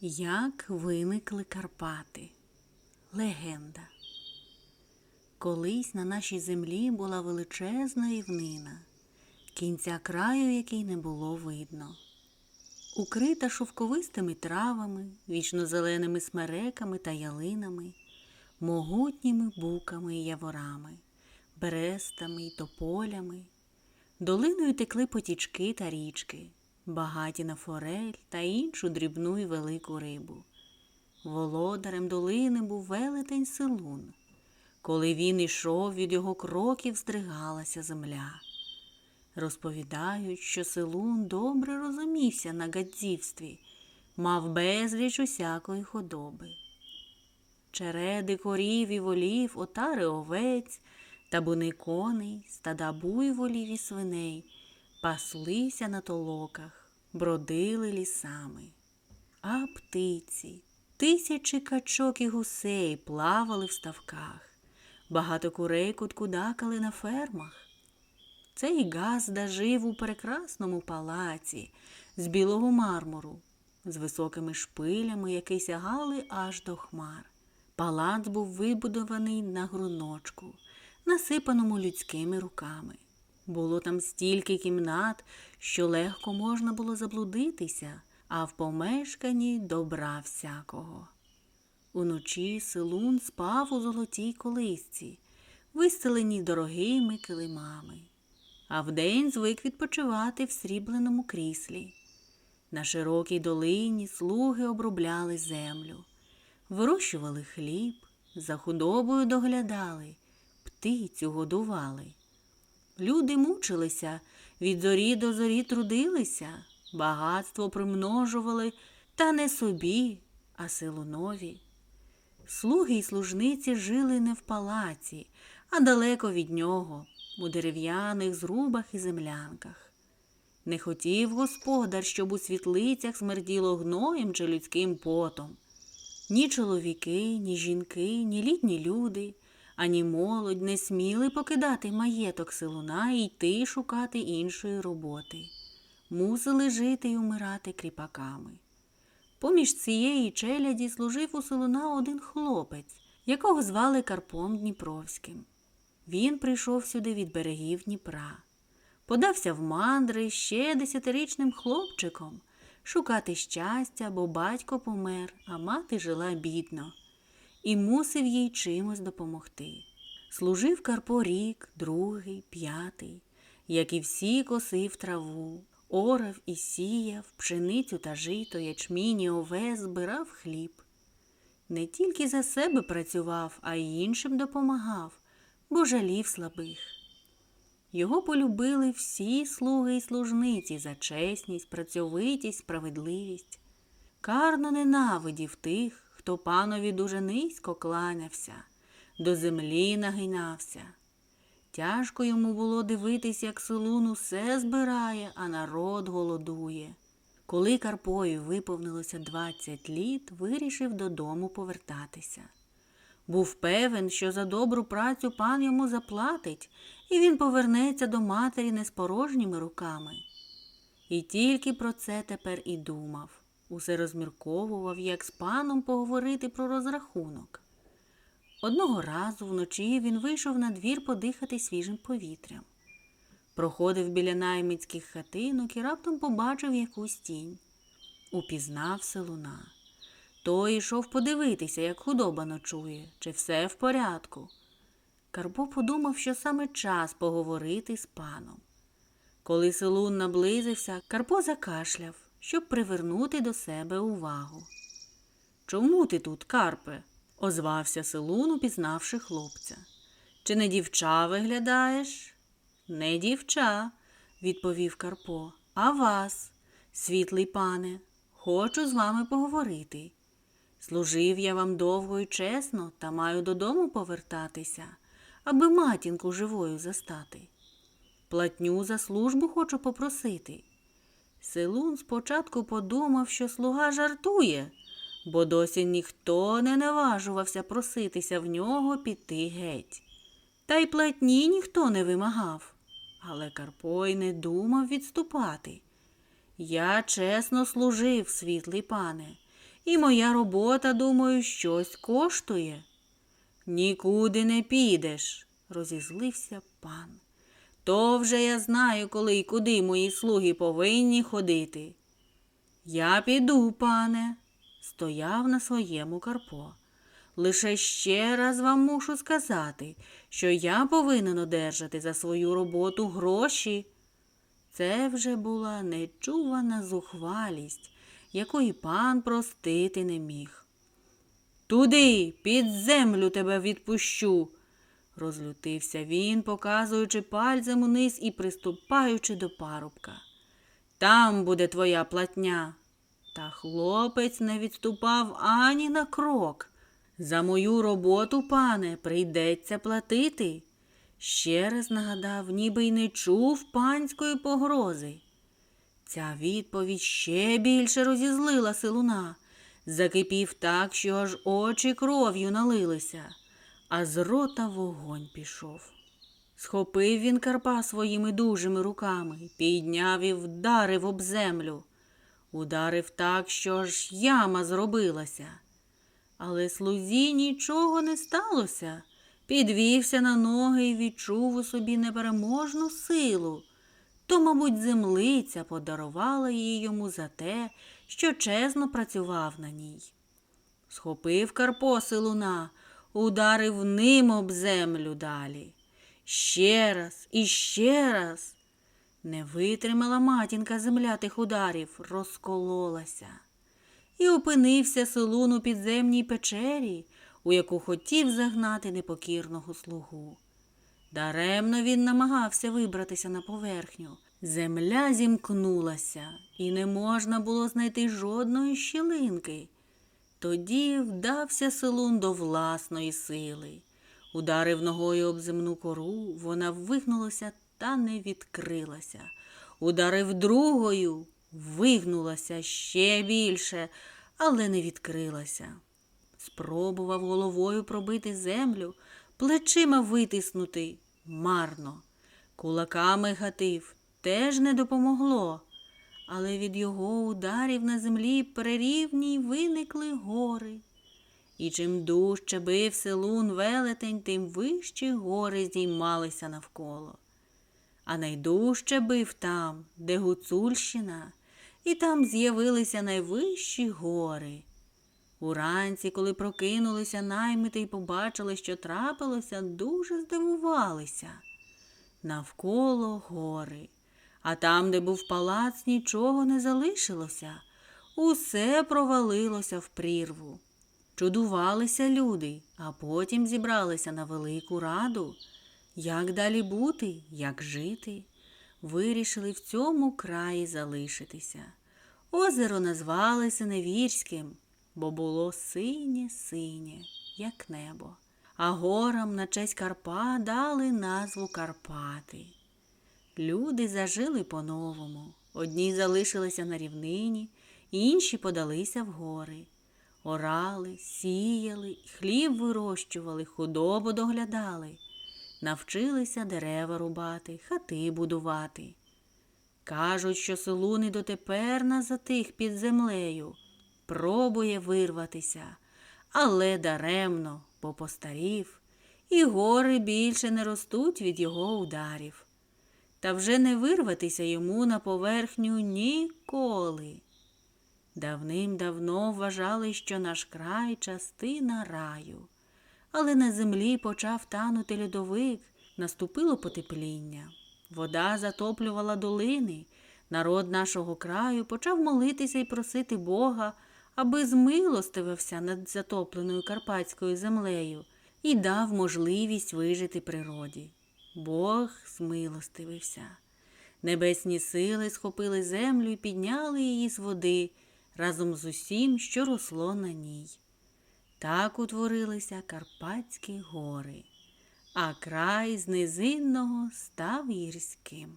Як виникли Карпати? Легенда. Колись на нашій землі була величезна рівнина, кінця краю який не було видно. Укрита шовковистими травами, вічнозеленими смереками та ялинами, могутніми буками і яворами, берестами й тополями. Долиною текли потічки та річки, багаті на форель та іншу дрібну і велику рибу. Володарем долини був велетень Силун. Коли він ішов, від його кроків здригалася земля. Розповідають, що Силун добре розумівся на гадзівстві, мав безліч усякої худоби. Череди корів і волів, отари овець, табуни коней, стада буйволів і свиней, паслися на толоках, бродили лісами. А птиці, тисячі качок і гусей плавали в ставках, багато курей куткудакали на фермах. Цей Газда жив у прекрасному палаці з білого мармуру, з високими шпилями, які сягали аж до хмар. Палац був вибудований на груночку, насипаному людськими руками. Було там стільки кімнат, що легко можна було заблудитися, а в помешканні добра всякого. Уночі Силун спав у золотій колисці, вистеленій дорогими килимами, а вдень звик відпочивати в срібленому кріслі. На широкій долині слуги обробляли землю, вирощували хліб, за худобою доглядали, птицю годували. Люди мучилися, від зорі до зорі трудилися, багатство примножували, та не собі, а силунові. Слуги й служниці жили не в палаці, а далеко від нього, у дерев'яних зрубах і землянках. Не хотів господар, щоб у світлицях смерділо гноєм чи людським потом. Ні чоловіки, ні жінки, ні літні люди, ані молодь не сміли покидати маєток силуна і йти шукати іншої роботи. Мусили жити й умирати кріпаками. Поміж цієї челяді служив у Солона один хлопець, якого звали Карпом Дніпровським. Він прийшов сюди від берегів Дніпра, подався в мандри ще десятирічним хлопчиком шукати щастя, бо батько помер, а мати жила бідно, і мусив їй чимось допомогти. Служив Карпо рік, другий, п'ятий, як і всі косив траву, орав і сіяв, пшеницю та жито, ячмінь і овес збирав хліб. Не тільки за себе працював, а й іншим допомагав, бо жалів слабих. Його полюбили всі слуги й служниці за чесність, працьовитість, справедливість. Карно ненавидів тих, хто панові дуже низько кланявся, до землі нагинався. Тяжко йому було дивитись, як Солун усе збирає, а народ голодує. Коли Карпою виповнилося двадцять літ, вирішив додому повертатися. Був певен, що за добру працю пан йому заплатить, і він повернеться до матері не з порожніми руками. І тільки про це тепер і думав. Усе розмірковував, як з паном поговорити про розрахунок. Одного разу вночі він вийшов на двір подихати свіжим повітрям. Проходив біля наймицьких хатинок і раптом побачив якусь тінь. Упізнав селуна. Той йшов подивитися, як худоба ночує, чи все в порядку. Карпо подумав, що саме час поговорити з паном. Коли селун наблизився, Карпо закашляв, щоб привернути до себе увагу. Чому ти тут, Карпе? озвався селун, упізнавши хлопця. Чи не дівча виглядаєш? Не дівча, відповів Карпо, а вас, світлий пане, хочу з вами поговорити. Служив я вам довго і чесно, та маю додому повертатися, аби матінку живою застати. Платню за службу хочу попросити. Селун спочатку подумав, що слуга жартує, бо досі ніхто не наважувався проситися в нього піти геть. Та й платні ніхто не вимагав. Але Карпо й не думав відступати. Я чесно служив, світлий пане, і моя робота, думаю, щось коштує. Нікуди не підеш, розізлився пан. То вже я знаю, коли й куди мої слуги повинні ходити. Я піду, пане, стояв на своєму Карпо. Лише ще раз вам мушу сказати, що я повинен одержати за свою роботу гроші. Це вже була нечувана зухвалість, якої пан простити не міг. Туди, під землю тебе відпущу, розлютився він, показуючи пальцем униз і приступаючи до парубка. Там буде твоя платня. Та хлопець не відступав ані на крок. За мою роботу, пане, прийдеться платити. Ще раз нагадав, ніби й не чув панської погрози. Ця відповідь ще більше розізлила силуна, закипів так, що аж очі кров'ю налилися, а з рота вогонь пішов. Схопив він Карпа своїми дужими руками, підняв і вдарив об землю. Ударив так, що аж яма зробилася. Але слузі нічого не сталося. Підвівся на ноги і відчув у собі непереможну силу. То, мабуть, землиця подарувала її йому за те, що чесно працював на ній. Схопив Карпо силуна, ударив ним об землю далі. Ще раз і ще раз. Не витримала матінка земля тих ударів, розкололася. І опинився Солун у підземній печері, у яку хотів загнати непокірного слугу. Даремно він намагався вибратися на поверхню. Земля зімкнулася, і не можна було знайти жодної щілинки. Тоді вдався Селун до власної сили. Ударив ногою об земну кору, вона вигнулася та не відкрилася. Ударив другою, вигнулася ще більше, але не відкрилася. Спробував головою пробити землю, плечима витиснути марно. Кулаками гатив теж не допомогло, але від його ударів на землі прирівній виникли гори. І чим дужче бив селун велетень, тим вищі гори здіймалися навколо. А найдужче бив там, де Гуцульщина, і там з'явилися найвищі гори. Уранці, коли прокинулися наймити і побачили, що трапилося, дуже здивувалися. Навколо гори, а там, де був палац, нічого не залишилося, усе провалилося в прірву. Чудувалися люди, а потім зібралися на велику раду. Як далі бути, як жити? Вирішили в цьому краї залишитися. Озеро назвали Синевірським, бо було синє синє, як небо, а горам на честь Карпа дали назву Карпати. Люди зажили по-новому. Одні залишилися на рівнині, інші подалися в гори. Орали, сіяли, хліб вирощували, худобу доглядали, навчилися дерева рубати, хати будувати. Кажуть, що селуни дотепер на затих під землею, пробує вирватися, але даремно, бо постарів, і гори більше не ростуть від його ударів. Та вже не вирватися йому на поверхню ніколи. Давним-давно вважали, що наш край частина раю, але на землі почав танути льодовик, наступило потепління. Вода затоплювала долини. Народ нашого краю почав молитися і просити Бога, аби змилостивився над затопленою карпатською землею і дав можливість вижити природі. Бог змилостивився. Небесні сили схопили землю і підняли її з води разом з усім, що росло на ній. Так утворилися Карпатські гори, а край з низинного став гірським.